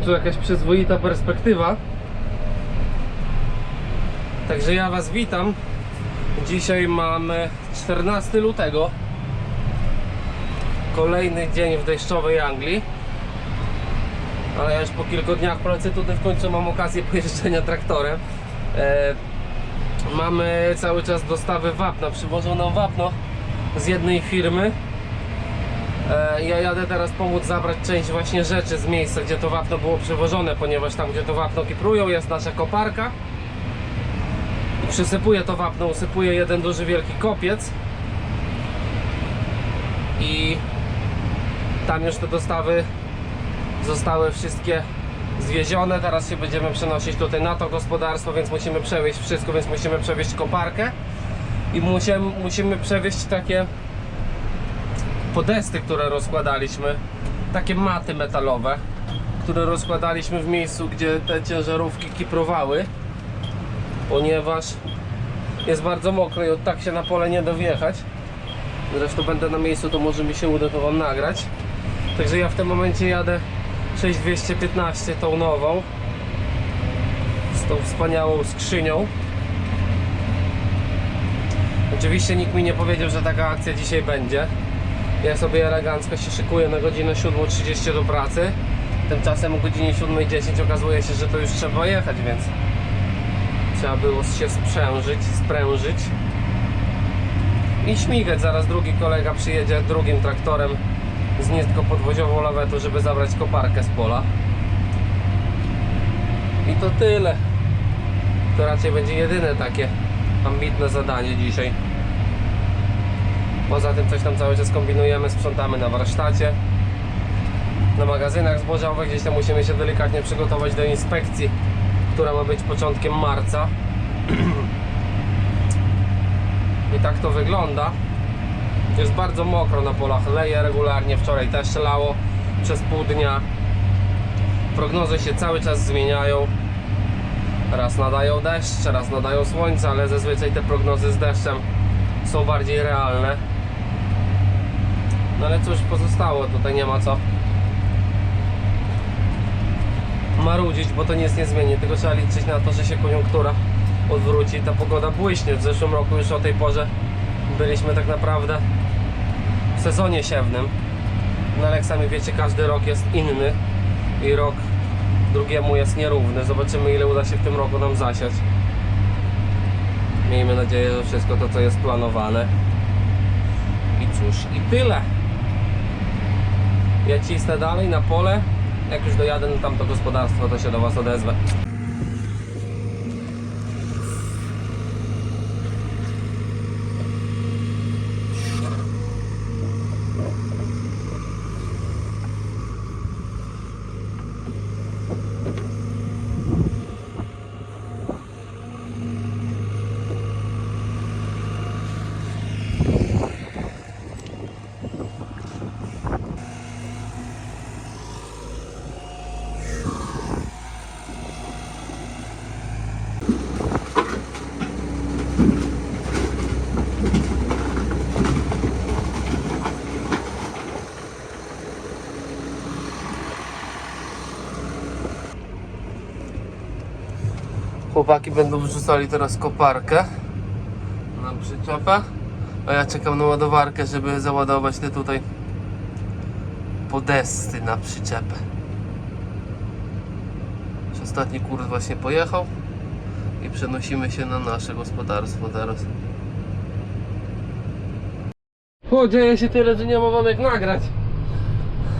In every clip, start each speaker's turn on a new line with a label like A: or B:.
A: Końcu jakaś przyzwoita perspektywa. Także ja Was witam. Dzisiaj mamy 14 lutego. Kolejny dzień w deszczowej Anglii. Ale ja już po kilku dniach polecę tutaj w końcu mam okazję pojeżdżenia traktorem. E, mamy cały czas dostawy wapna. Przywożą nam wapno z jednej firmy. E, ja jadę teraz pomóc zabrać część właśnie rzeczy z miejsca, gdzie to wapno było przewożone, ponieważ tam, gdzie to wapno kiprują, jest nasza koparka. I przysypuję to wapno, usypuję jeden duży wielki kopiec. I tam już te dostawy zostały wszystkie zwiezione. Teraz się będziemy przenosić tutaj na to gospodarstwo, więc musimy przewieźć wszystko, więc musimy przewieźć koparkę i musimy, musimy przewieźć takie podesty, które rozkładaliśmy, takie maty metalowe, które rozkładaliśmy w miejscu, gdzie te ciężarówki kiprowały, ponieważ jest bardzo mokro i od tak się na pole nie da wjechać. Zresztą będę na miejscu, to może mi się uda to Wam nagrać. Także ja w tym momencie jadę 6215 tą nową z tą wspaniałą skrzynią. Oczywiście nikt mi nie powiedział, że taka akcja dzisiaj będzie. Ja sobie elegancko się szykuję na godzinę 7.30 do pracy. Tymczasem o godzinie 7.10 okazuje się, że to już trzeba jechać, więc trzeba było się sprzężyć, sprężyć i śmigać. Zaraz drugi kolega przyjedzie drugim traktorem z niskopodwoziową lawetą, żeby zabrać koparkę z pola. I to tyle. To raczej będzie jedyne takie ambitne zadanie dzisiaj. Poza tym coś tam cały czas kombinujemy, sprzątamy na warsztacie. Na magazynach zbożowych gdzieś tam musimy się delikatnie przygotować do inspekcji, która ma być początkiem marca. I tak to wygląda. Jest bardzo mokro na polach, leje regularnie, wczoraj też lało przez pół dnia. Prognozy się cały czas zmieniają. Raz nadają deszcz, raz nadają słońce, ale zazwyczaj te prognozy z deszczem są bardziej realne. No ale cóż pozostało, tutaj nie ma co marudzić, bo to nic nie zmieni, tylko trzeba liczyć na to, że się koniunktura odwróci ta pogoda błyśnie. W zeszłym roku już o tej porze byliśmy tak naprawdę w sezonie siewnym. No ale jak sami wiecie, każdy rok jest inny i rok drugiemu jest nierówny. Zobaczymy ile uda się w tym roku nam zasiać. Miejmy nadzieję, że wszystko to co jest planowane. I cóż, i tyle. Ja cisnę dalej na pole. Jak już dojadę na tamto gospodarstwo, to się do Was odezwę. Chłopaki będą wrzucali teraz koparkę na przyczepę, a ja czekam na ładowarkę, żeby załadować te tutaj podesty na przyczepę. Ostatni kurs właśnie pojechał i przenosimy się na nasze gospodarstwo teraz. O, dzieje się tyle, że nie ma wam jak nagrać.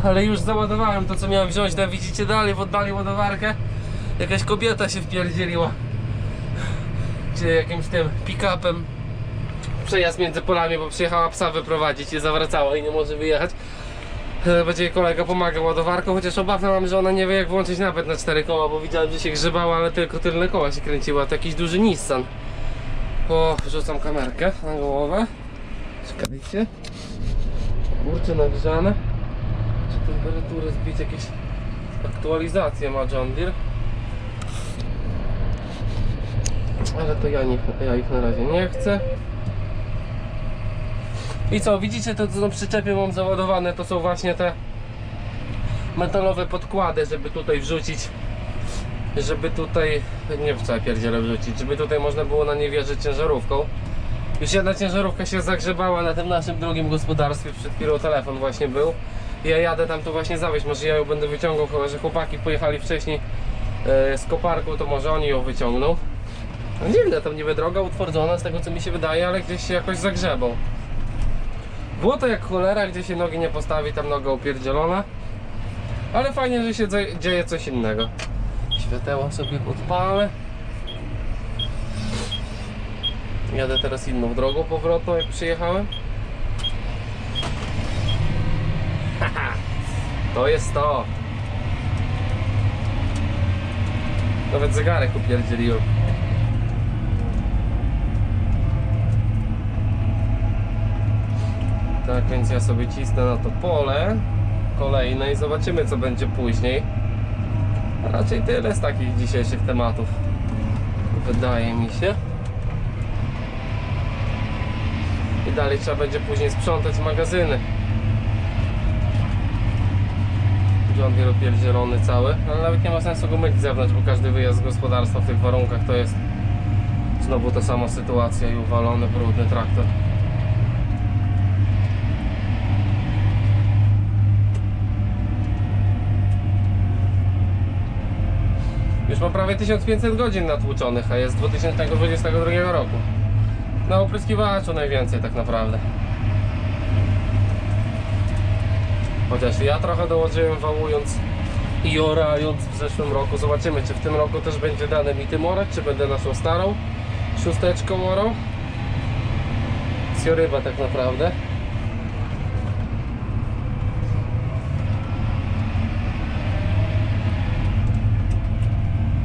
A: Ale już załadowałem to, co miałem wziąć. Tam widzicie dalej, w oddali ładowarkę. Jakaś kobieta się wpierdzieliła. Czy jakimś tym pick-upem. Przejazd między polami, bo przyjechała psa wyprowadzić i zawracała i nie może wyjechać. E, Będzie kolega pomagał ładowarką, chociaż obawy mam, że ona nie wie jak włączyć napęd na cztery koła, bo widziałem, że się grzebała, ale tylko tylne koła się kręciła. To jakiś duży Nissan. O, wrzucam kamerkę na głowę. Czekajcie. Kurczę, nagrzane. Czy temperatury zbić jakieś aktualizacje ma John Deere? Ale to ja, nie, ja ich na razie nie chcę. I co, widzicie to co na przyczepie mam załadowane, to są właśnie te metalowe podkłady, żeby tutaj wrzucić żeby tutaj, nie wiem co ja pierdzielę wrzucić, żeby tutaj można było na nie wjeżdżać ciężarówką. Już jedna ciężarówka się zagrzebała na tym naszym drugim gospodarstwie, przed chwilą telefon właśnie był. Ja jadę tam to właśnie zawieźć, może ja ją będę wyciągał, chyba że chłopaki pojechali wcześniej e, z koparką, to może oni ją wyciągną. No dziwne, tam niby droga utwardzona z tego co mi się wydaje, ale gdzieś się jakoś zagrzebał. Było to jak cholera, gdzie się nogi nie postawi, tam noga upierdzielona. Ale fajnie, że się dzie- dzieje coś innego. Świateła sobie podpalę. Jadę teraz inną drogą powrotną, jak przyjechałem. Haha, to jest to. Nawet zegarek upierdzieliłem. Tak więc ja sobie cisnę na to pole kolejne i zobaczymy co będzie później. Raczej tyle z takich dzisiejszych tematów. Wydaje mi się. I dalej trzeba będzie później sprzątać magazyny. John Deere opierdzielony cały, ale nawet nie ma sensu go myć z zewnątrz, bo każdy wyjazd z gospodarstwa w tych warunkach to jest znowu ta sama sytuacja i uwalony brudny traktor. Już ma prawie 1500 godzin natłuczonych, a jest z 2022 roku. Na opryskiwaczu najwięcej tak naprawdę. Chociaż ja trochę dołożyłem wałując i orając w zeszłym roku. Zobaczymy czy w tym roku też będzie dane mi tym orać, czy będę naszą starą szósteczką orał. Sioryba tak naprawdę.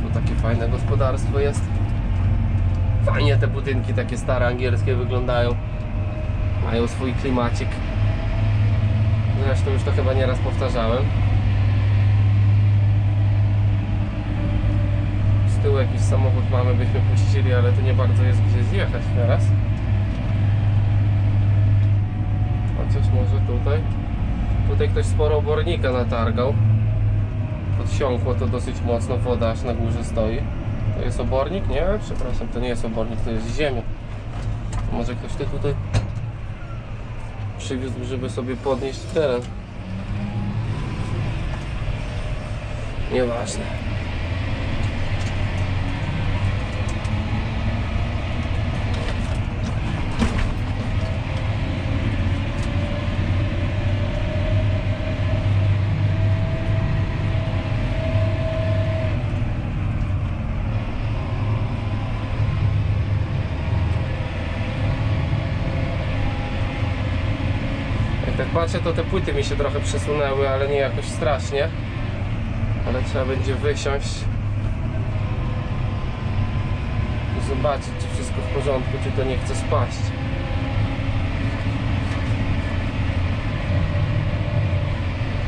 A: Tu takie fajne gospodarstwo jest. Fajnie te budynki takie stare angielskie wyglądają. Mają swój klimacik. Zresztą już to chyba nieraz powtarzałem. Z tyłu jakiś samochód mamy, byśmy puścili, ale to nie bardzo jest gdzie zjechać teraz. Chociaż może tutaj. Tutaj ktoś sporo obornika natargał. Podsiąkło to dosyć mocno, woda aż na górze stoi. To jest obornik? Nie, przepraszam, to nie jest obornik, to jest ziemia. Może ktoś to tutaj przywiózł, żeby sobie podnieść teren. Nieważne. Patrzę, to te płyty mi się trochę przesunęły, ale nie jakoś strasznie. Ale trzeba będzie wysiąść i zobaczyć, czy wszystko w porządku, czy to nie chce spaść.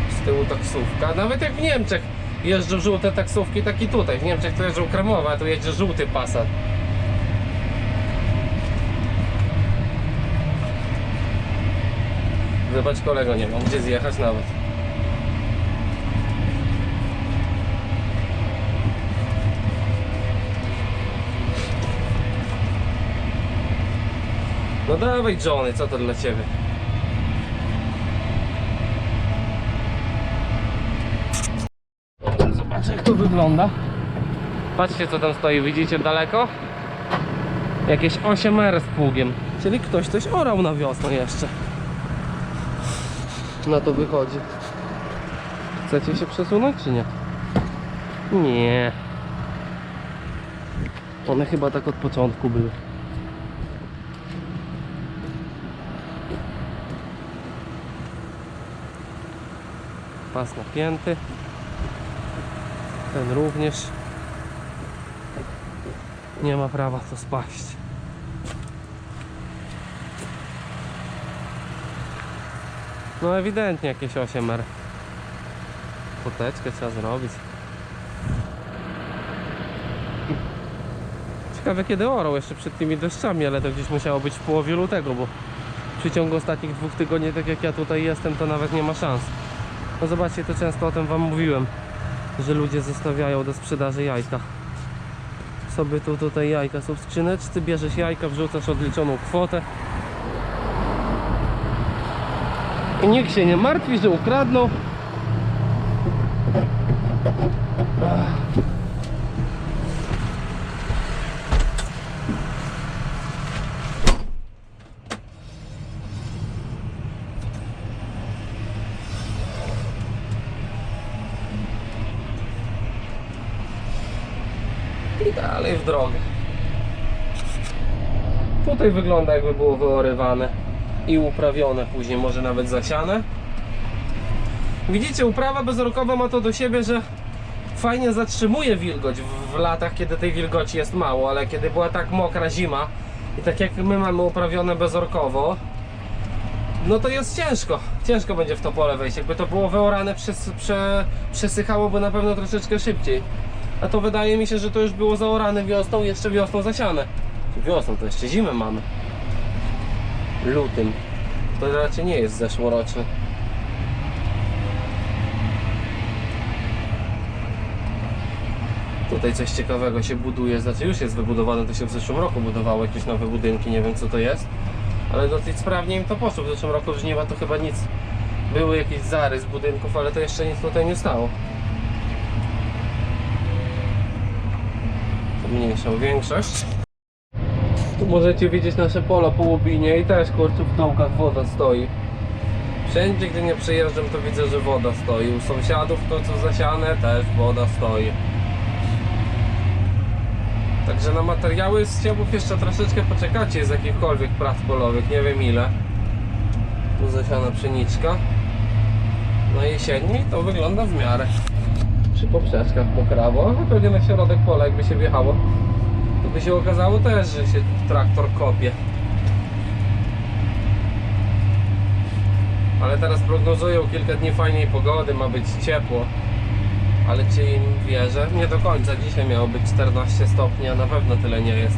A: Z tyłu taksówka. Nawet jak w Niemczech jeżdżą żółte taksówki, tak i tutaj. W Niemczech to jeżdżą kremowe, a tu jedzie żółty Passat. Zobacz kolego, nie mam gdzie zjechać nawet. No dawaj Johnny, co to dla ciebie? Zobacz jak to wygląda. Patrzcie co tam stoi, widzicie daleko? Jakieś 8R z pługiem. Czyli ktoś coś orał na wiosnę jeszcze na to wychodzi. Chcecie się przesunąć czy nie? Nie. One chyba tak od początku były. Pas napięty. Ten również. Nie ma prawa to spaść. No ewidentnie jakieś 8R. Poteczkę trzeba zrobić. Ciekawe kiedy orał jeszcze przed tymi deszczami, ale to gdzieś musiało być w połowie lutego, bo w przeciągu ostatnich dwóch tygodni, tak jak ja tutaj jestem, to nawet nie ma szans. No zobaczcie, to często o tym wam mówiłem, że ludzie zostawiają do sprzedaży jajka. Sobie tu tutaj jajka są w skrzyneczce, bierzesz jajka, wrzucasz odliczoną kwotę. I nikt się nie martwi, że ukradną. I dalej w drogę. Tutaj wygląda jakby było wyorywane i uprawione później, może nawet zasiane. Widzicie, uprawa bezorkowa ma to do siebie, że fajnie zatrzymuje wilgoć w, w latach, kiedy tej wilgoci jest mało, ale kiedy była tak mokra zima i tak jak my mamy uprawione bezorkowo, no to jest ciężko. Ciężko będzie w to pole wejść. Jakby to było wyorane, przes, prze, przesychałoby na pewno troszeczkę szybciej. A to wydaje mi się, że to już było zaorane wiosną, jeszcze wiosną zasiane. Wiosną to jeszcze zimę mamy. Lutym. To raczej nie jest zeszłoroczny. Tutaj coś ciekawego się buduje, znaczy już jest wybudowane, to się w zeszłym roku budowało jakieś nowe budynki, nie wiem co to jest. Ale dosyć sprawnie im to poszło, w zeszłym roku w to chyba nic, były jakieś zarys budynków, ale to jeszcze nic tutaj nie stało. Mniejszą większość. Tu możecie widzieć nasze pola po łubinie i też kurczę w dołkach woda stoi. Wszędzie gdzie nie przejeżdżam to widzę, że woda stoi. U sąsiadów to co zasiane też woda stoi. Także na materiały z siebów jeszcze troszeczkę poczekacie z jakichkolwiek prac polowych, nie wiem ile. Tu zasiana pszeniczka. Na jesieni to wygląda w miarę. Przy poprzeczkach pokrawo, a pewnie na środek pola jakby się wjechało. To by się okazało też, że się traktor kopie. Ale teraz prognozują kilka dni fajnej pogody, ma być ciepło. Ale czy im wierzę? Nie do końca. Dzisiaj miało być 14 stopni, a na pewno tyle nie jest.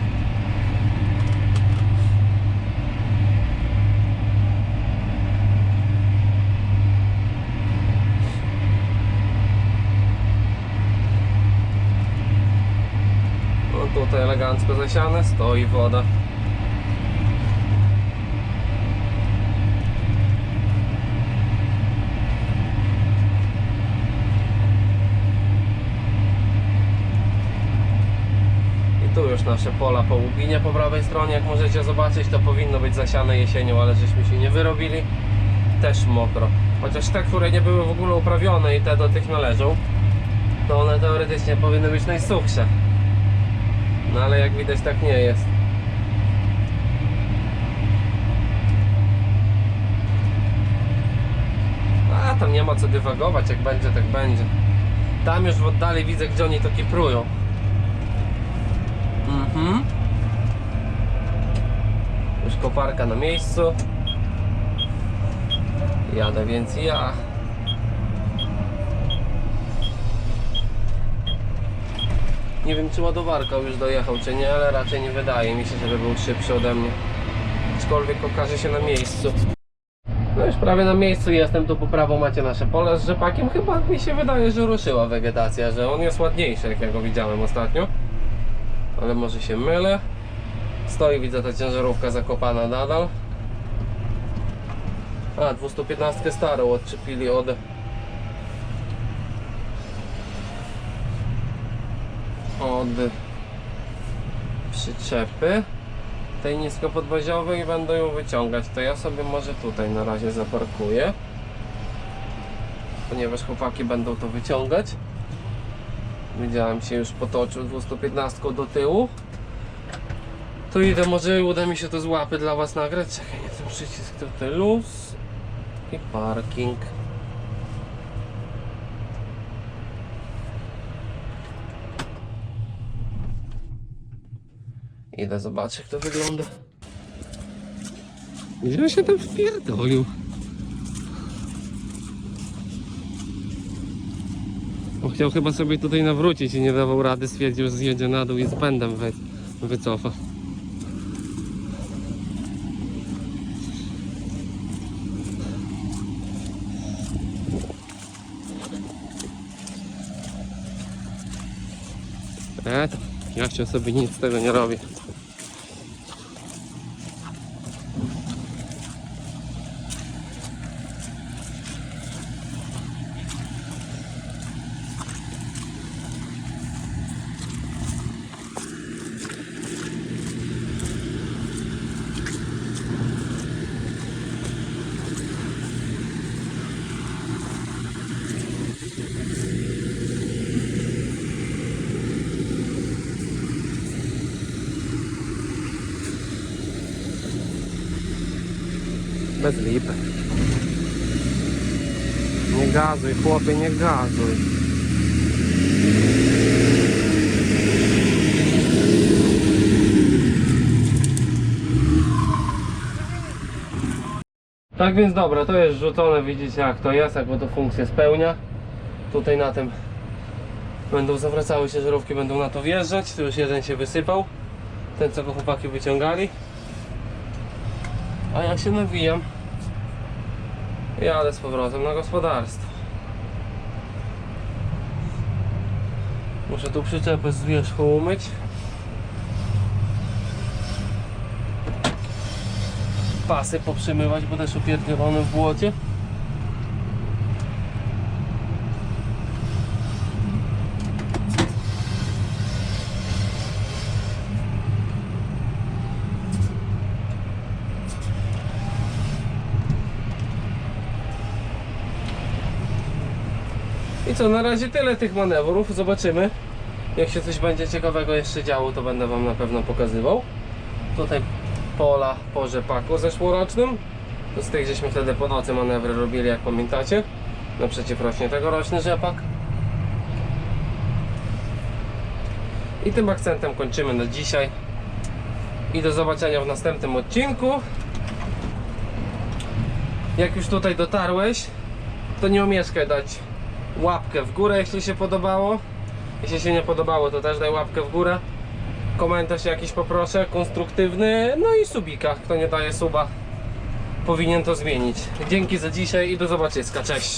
A: No tutaj elegancko zasiane, stoi woda. I tu już nasze pola po łubinie po prawej stronie, jak możecie zobaczyć, to powinno być zasiane jesienią, ale żeśmy się nie wyrobili. Też mokro. Chociaż te, które nie były w ogóle uprawione i te do tych należą, to one teoretycznie powinny być najsuchsze. No ale jak widać tak nie jest. A tam nie ma co dywagować, jak będzie tak będzie. Tam już w oddali widzę gdzie oni to kiprują. Mhm. Już koparka na miejscu. Jadę więc ja. Nie wiem czy ładowarka już dojechał czy nie, ale raczej nie wydaje mi się, żeby był szybszy ode mnie. Aczkolwiek okaże się na miejscu. No już prawie na miejscu jestem, tu po prawo macie nasze pole z rzepakiem. Chyba mi się wydaje, że ruszyła wegetacja, że on jest ładniejszy jak ja go widziałem ostatnio. Ale może się mylę. Stoi, widzę ta ciężarówka zakopana nadal. A, 215 starą odczepili od od przyczepy tej niskopodwoziowej i będą ją wyciągać. To ja sobie może tutaj na razie zaparkuję ponieważ chłopaki będą to wyciągać. Widziałem się już potoczył 215 do tyłu. To idę, może uda mi się to z łapy dla was nagrać. Czekaj, nie ten przycisk tutaj luz i parking Idę zobaczyć, jak to wygląda. Gdzie się tam wpierdolił? Bo chciał chyba sobie tutaj nawrócić i nie dawał rady, stwierdził, że zjedzie na dół i z pędem wy, wycofa. E, ja się sobie nic z tego nie robię. Nie gazuj, chłopie, nie gazuj. Tak więc dobra, to jest rzucone, widzicie jak to jest, jak to funkcję spełnia. Tutaj na tym będą zawracały się żarówki, będą na to wjeżdżać. Tu już jeden się wysypał. Ten co go chłopaki wyciągali. A ja się nawijam. Jadę z powrotem na gospodarstwo. Muszę tu przyczepę z wierzchu umyć. Pasy poprzymywać, bo też upierdzielone w błocie. Co, na razie tyle tych manewrów. Zobaczymy. Jak się coś będzie ciekawego jeszcze działo, to będę Wam na pewno pokazywał. Tutaj pola po rzepaku zeszłorocznym. To z tych, żeśmy wtedy po nocy manewry robili, jak pamiętacie. Naprzeciw rośnie tegoroczny rzepak. I tym akcentem kończymy na dzisiaj. I do zobaczenia w następnym odcinku. Jak już tutaj dotarłeś, to nie omieszkaj dać łapkę w górę, jeśli się podobało. Jeśli się nie podobało, to też daj łapkę w górę. Komentarz jakiś poproszę, konstruktywny. No i subika. Kto nie daje suba, powinien to zmienić. Dzięki za dzisiaj i do zobaczyska. Cześć!